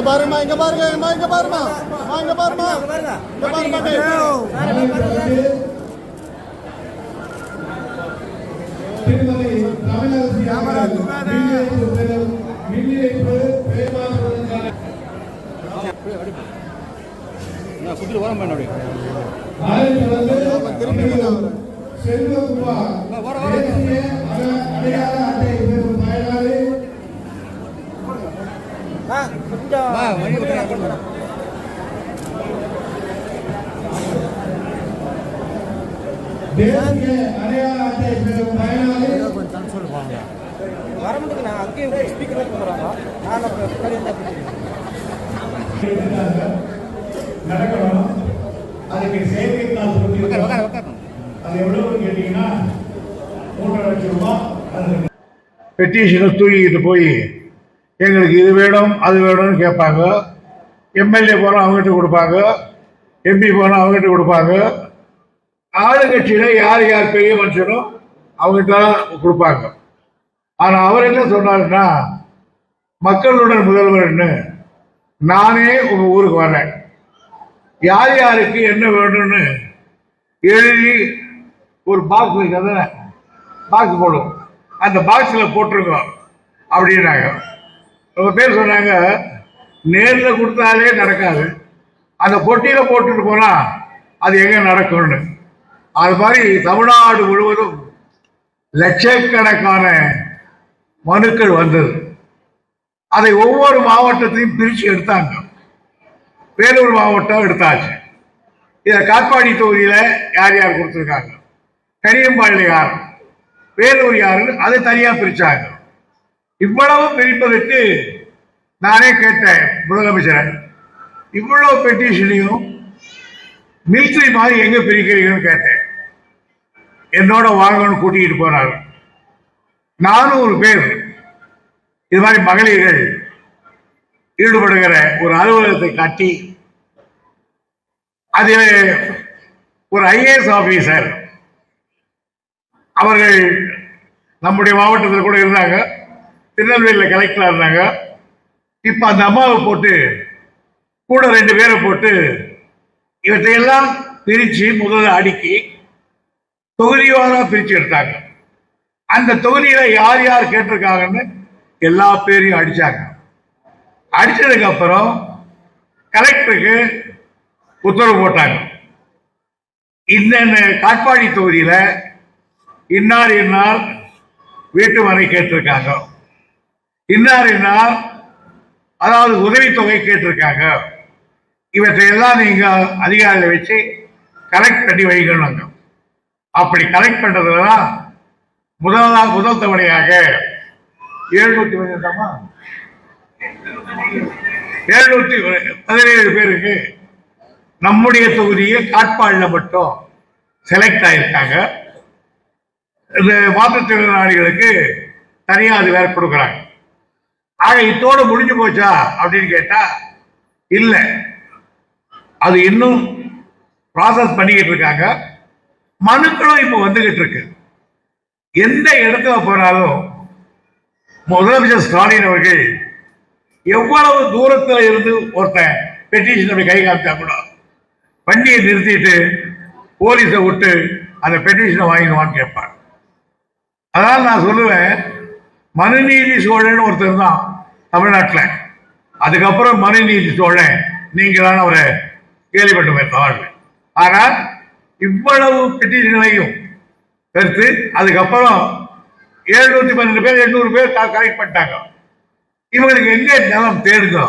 இங்க பாருமா இங்க பாருங்க அம்மா, இங்க பாருமா. அம்மா, இங்க பாருமா. இங்க பாருமா. திருமதி தமிழரசி ஆய்வு வந்து செல்வகுமார். தேசிய அடையாள அட்டை பெறும் பயனாளி. வரமுடியுது நான் அங்கேயே ஸ்பீக்கர் வைக்க போகிறாங்க நான். நடக்கணும். அதுக்கு செயற்கைத்தாள். அது எவ்வளவு கேட்டீங்கன்னா மூன்றரை லட்சம் ரூபாய். அது பெட்டிஷனை தூக்கிட்டு போய் எங்களுக்கு இது வேணும் அது வேணும்னு கேட்பாங்க. எம்எல்ஏ போனால் அவங்ககிட்ட கொடுப்பாங்க. எம்பி போனால் அவங்ககிட்ட கொடுப்பாங்க. ஆளுங்கட்சியில் யார் யார் பெரிய மனுஷனோ அவங்ககிட்ட தான் கொடுப்பாங்க. ஆனால் அவர் என்ன சொன்னாருன்னா மக்களுடன் முதல்வர்னு நானே உங்கள் ஊருக்கு வரேன். யார் யாருக்கு என்ன வேணும்னு எழுதி ஒரு பாக்ஸ் வைக்கிறத பாக்ஸ் போடும் அந்த பாக்ஸில் போட்டிருக்கோம். அப்படின்னாங்க. ரொம்ப பேர் சொன்னாங்க நேரில் கொடுத்தாலே நடக்காது. அந்த பொட்டியில் போட்டுட்டு போனால் அது எங்கே நடக்கும்னு. அது மாதிரி தமிழ்நாடு முழுவதும் லட்சக்கணக்கான மனுக்கள் வந்தது. அதை ஒவ்வொரு மாவட்டத்தையும் பிரித்து எடுத்தாங்க. வேலூர் மாவட்டம் எடுத்தாச்சு. இதை காட்பாடி தொகுதியில் யார் யார் கொடுத்துருக்காங்க? கரியம்பாளையார் வேலூர் யாருன்னு அதை தனியாக பிரித்தாங்க இவ்வளவு பிரிப்பதற்கு நானே கேட்டேன் முதலமைச்சரை இவ்வளவு பெட்டிஷனையும் மிலிட்ரி மாதிரி எங்க பிரிக்கிறீங்கன்னு கேட்டேன். என்னோட வாங்கன்னு கூட்டிகிட்டு போனாங்க. நானூறு பேர் இது மாதிரி மகளிர்கள் ஈடுபடுகிற ஒரு அலுவலகத்தை காட்டி அதில் ஒரு ஐஏஎஸ் ஆபீசர் அவர்கள் நம்முடைய மாவட்டத்தில் கூட இருந்தாங்க. திருநெல்வேலியில் கலெக்டராக இருந்தாங்க. இப்போ அந்த அம்மாவை போட்டு கூட ரெண்டு பேரை போட்டு இவற்றையெல்லாம் பிரித்து முதல்ல அடுக்கி தொகுதியோராக பிரித்து எடுத்தாங்க. அந்த தொகுதியில் யார் யார் கேட்டிருக்காங்கன்னு எல்லா பேரையும் அடித்தாங்க அடித்ததுக்கப்புறம் கலெக்டருக்கு உத்தரவு போட்டாங்க. இந்த காட்பாடி தொகுதியில் இன்னார் இன்னார் வீட்டு மனை கேட்டிருக்காங்க. இன்னார் இன்னார் அதாவது உதவித்தொகை கேட்டிருக்காங்க. இவற்றையெல்லாம் நீங்கள் நீங்க வச்சு கலெக்ட் பண்ணி வைக்கணுங்க. அப்படி கலெக்ட் பண்றதுல தான் முதலாக முதல் தவணையாக எழுநூத்தி பதினெட்டாமா? எழுநூத்தி பதினேழு பேருக்கு நம்முடைய தொகுதியை காட்பாடில் மட்டும் செலக்ட் ஆயிருக்காங்க. இந்த மாற்றுத்திறனாளிகளுக்கு தனியாக அது வேற கொடுக்குறாங்க. ஆக இத்தோட முடிஞ்சு போச்சா அப்படின்னு கேட்டா இல்ல. அது இன்னும் ப்ராசஸ் பண்ணிக்கிட்டு இருக்காங்க. மனுக்களும் இப்போ வந்துகிட்டு இருக்கு. எந்த இடத்துல போனாலும் முதலமைச்சர் ஸ்டாலின் அவர்கள் எவ்வளவு தூரத்தில் இருந்து ஒருத்தன் பெட்டிஷன் கை காமிச்சா கூட வண்டியை நிறுத்திட்டு போலீஸை விட்டு அந்த பெட்டிஷனை வாங்கிடுவான்னு கேட்பான் அதான் நான் சொல்லுவேன் மனுநீதி சோழன் ஒருத்தர் தான் தமிழ்நாட்டில். அதுக்கப்புறம் மனுநீதி சோழன் நீங்களான அவரை கேள்விப்பட்டுமே தவறு ஆனால் இவ்வளவு பெட்டிஷனையும் எடுத்து அதுக்கப்புறம் எழுநூத்தி பன்னெண்டு பேர் எண்ணூறு பேர் கலெக்ட் பண்ணிட்டாங்க. இவங்களுக்கு எங்கே நிலம் தேடுதோ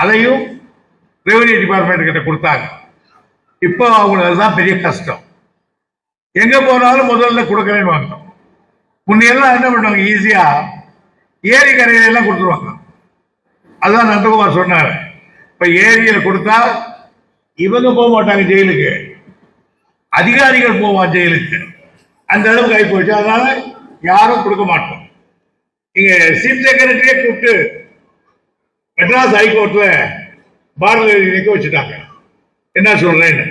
அதையும் ரெவன்யூ டிபார்ட்மெண்ட் கிட்ட கொடுத்தாங்க. இப்போ அவங்களுக்கு அதுதான் பெரிய கஷ்டம். எங்க போனாலும் முதல்ல கொடுக்கறேன்னு வாங்கணும் முன்னையெல்லாம் என்ன பண்ணுவாங்க ஈஸியா ஏரி கரையில எல்லாம் கொடுத்துருவாங்க. அதுதான் நந்தகுமார் சொன்னார். இப்ப ஏரியில கொடுத்தா இவங்க போக மாட்டாங்க ஜெயிலுக்கு. அதிகாரிகள் போவான் ஜெயிலுக்கு. அந்த அளவுக்கு ஆகி போச்சு. அதனால யாரும் கொடுக்க மாட்டோம். இங்க சீப் செக்ரட்டரியே கூப்பிட்டு மெட்ராஸ் ஹைகோர்ட்ல பாரதிய நிற்க வச்சுட்டாங்க. என்ன சொல்றேன்னு?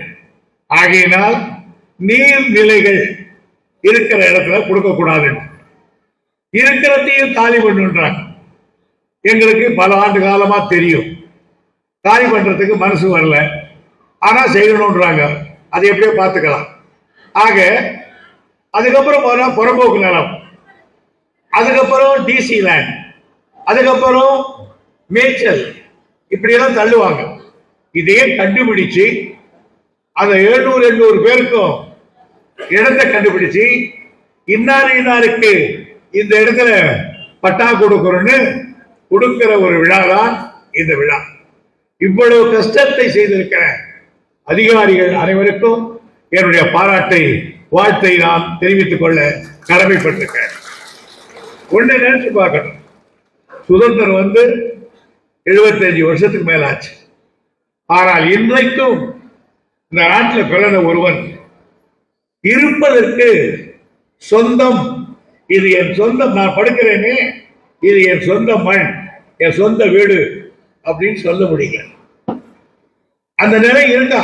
ஆகையினால் நீர்நிலைகள் இருக்கிற இடத்துல கொடுக்கக்கூடாது. இருக்கிறதையும் காலி பண்ணுன்றாங்க. எங்களுக்கு பல ஆண்டு காலமா தெரியும். காலி பண்றதுக்கு மனசு வரல. ஆனா செய்யணும்ன்றாங்க அதை எப்படியோ பார்த்துக்கலாம். ஆக அதுக்கப்புறம் போனா புறம்போக்கு நிலம். அதுக்கப்புறம் டிசி லேண்ட் அதுக்கப்புறம் மேய்ச்சல். இப்படியெல்லாம் தள்ளுவாங்க. இதையே கண்டுபிடிச்சு அந்த எழுநூறு எண்ணூறு பேருக்கும் இடத்தை கண்டுபிடிச்சு இன்னார் இன்னாருக்கு இந்த இடத்துல பட்டா கொடுக்கிறோன்னு கொடுக்கிற ஒரு விழா தான் இந்த விழா. இவ்வளவு கஷ்டத்தை செய்திருக்கிற அதிகாரிகள் அனைவருக்கும் என்னுடைய பாராட்டை வாழ்த்தை நான் தெரிவித்துக் கொள்ள கடமைப்பட்டிருக்கிறேன். ஒண்ணு நினைச்சு பார்க்கணும். சுதந்திரம் வந்து 75 வருஷத்துக்கு மேலாச்சு. ஆனால் இன்றைக்கும் இந்த நாட்டில் பிறந்த ஒருவன் இருப்பதற்கு சொந்தம். இது என் சொந்தம் நான் படுக்கிறேனே இது என் சொந்த மண் என் சொந்த வீடு அப்படின்னு சொல்ல முடியல. அந்த நிலை இருந்தா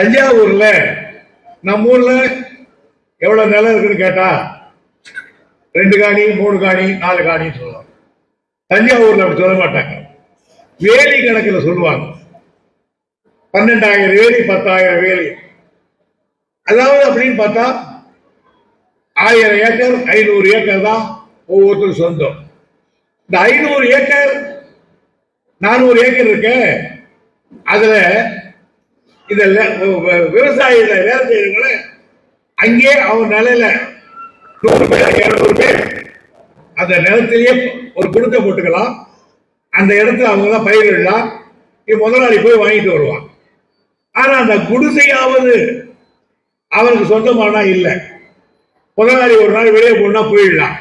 தஞ்சாவூர்ல நம்ம ஊர்ல எவ்வளவு நிலம் இருக்குன்னு கேட்டா ரெண்டு காணி மூணு காணி நாலு காணின்னு சொல்லுவாங்க. தஞ்சாவூர்ல அப்படி சொல்ல மாட்டாங்க. வேலி கணக்கில் சொல்லுவாங்க. பன்னெண்டாயிரம் வேலி பத்தாயிரம் வேலி. அதாவது அப்படின்னு பார்த்தா ஆயிரம் ஏக்கர் ஐநூறு ஏக்கர் தான் ஒவ்வொருத்தரும் சொந்தம். இந்த ஐநூறு ஏக்கர் நானூறு ஏக்கர் இருக்கு. அதுல இந்த ல- விவசாயிகள வேலை செய்யறவங்கள அங்கே அவன் நிலையில நூறு பேர் இருநூறு பேர் அந்த நிலத்திலேயே ஒரு குடுத்த போட்டுக்கலாம். அந்த இடத்துல அவங்க தான் பயிரிடலாம். இவன் முதலாளி போய் வாங்கிட்டு வருவான். ஆனா அந்த குடிசையாவது அவனுக்கு சொந்தமானா இல்லை. முதலாளி ஒரு நாள் வெளியே போனா போயிடலாம்.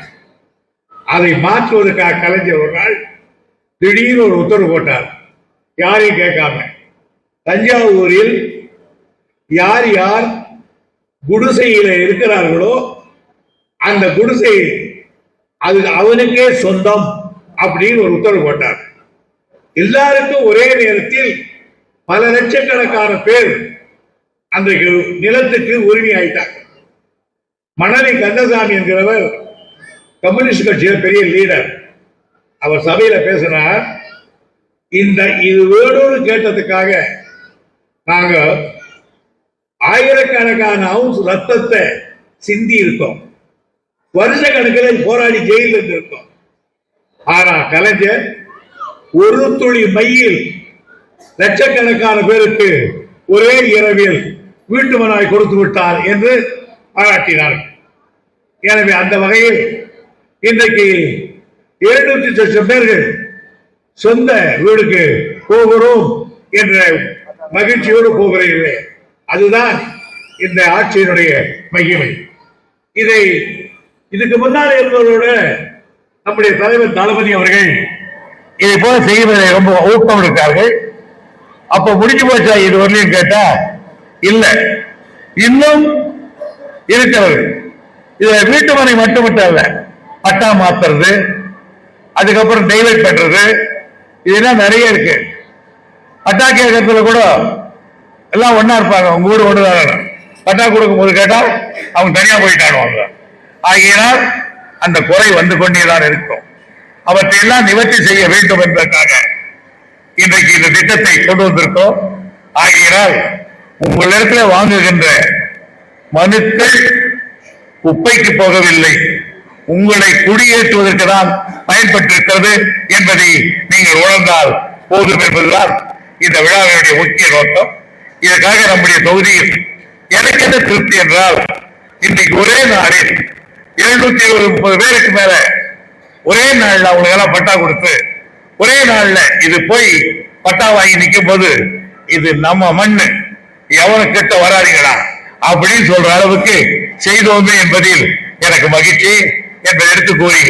அதை மாற்றுவதற்காக கலைஞர் ஒரு நாள் திடீர்னு ஒரு உத்தரவு போட்டார். யாரையும் கேட்காம. தஞ்சாவூரில் யார் யார் குடிசையில இருக்கிறார்களோ அந்த குடிசை அது அவனுக்கே சொந்தம் அப்படின்னு ஒரு உத்தரவு போட்டார். எல்லாருக்கும் ஒரே நேரத்தில் பல லட்சக்கணக்கான பேர் அந்த நிலத்துக்கு உரிமை ஆயிட்டாங்க. மணலி கந்தசாமி என்கிறவர் கம்யூனிஸ்ட் கட்சியில பெரிய லீடர் அவர் சபையில பேசினார். இந்த இது வேணும்னு கேட்டதுக்காக நாங்க ஆயிரக்கணக்கான அவுன்ஸ் ரத்தத்தை சிந்தி இருக்கோம். வருஷ கணக்கில் போராடி ஜெயிலில் இருந்திருக்கோம். ஆனா கலைஞர் ஒரு துளி மையில் லட்சக்கணக்கான பேருக்கு ஒரே இரவில் வீட்டு மனாய் கொடுத்து விட்டார் என்று பாராட்டினார்கள். எனவே அந்த வகையில் இன்றைக்கு எழுநூத்தி லட்சம் பேர்கள் சொந்த வீடுக்கு போகிறோம் என்ற மகிழ்ச்சியோடு போகிறீர்களே. அதுதான் இந்த ஆட்சியினுடைய மகிமை. இதை இதுக்கு முன்னால் இருந்தவரோட நம்முடைய தலைவர் தளபதி அவர்கள் இதை போல செய்வதை ரொம்ப ஊக்கம் இருக்கார்கள் அப்ப முடிஞ்சு போச்சா இது வரலையும் கேட்டா இல்லை. இன்னும் இருக்கிறது. இதுல வீட்டு மனை மட்டுமல்ல பட்டா மாத்துறது அதுக்கப்புறம் டைவர்ட் பண்றது இதெல்லாம் நிறைய இருக்கு. பட்டா கேட்கறதுல கூட எல்லாம் ஒன்னா இருப்பாங்க. உங்க ஊர் ஒன்று பட்டா கொடுக்கும் போது கேட்டால் அவங்க தனியா போயிட்டானுவாங்க ஆகியனால் அந்த குறை வந்து கொண்டேதான் இருக்கும். அவற்றையெல்லாம் நிவர்த்தி செய்ய வேண்டும் என்பதற்காக இன்றைக்கு இந்த திட்டத்தை கொண்டு வந்திருக்கோம். ஆகியனால் உங்களிடத்தில் வாங்குகின்ற மனுக்கள் குப்பைக்கு போகவில்லை. உங்களை குடியேற்றுவதற்கு தான் பயன்பட்டிருக்கிறது என்பதை நீங்கள் உணர்ந்தால் போதும் என்பதுதான் இந்த விழாவினுடைய முக்கிய நோக்கம். இதற்காக நம்முடைய தொகுதியில் எனக்கு என்ன திருப்தி என்றால் இன்றைக்கு ஒரே நாளில் எழுநூத்தி இருபது முப்பது பேருக்கு மேல ஒரே நாள்ல அவங்களுக்கு எல்லாம் பட்டா கொடுத்து ஒரே நாள்ல இது போய் பட்டா வாங்கி நிற்கும் போது இது நம்ம மண்ணு. எவனு கிட்ட வராதீங்களா அப்படின்னு சொல்ற அளவுக்கு செய்தோமே என்பதில் எனக்கு மகிழ்ச்சி என்பதை எடுத்து கூறி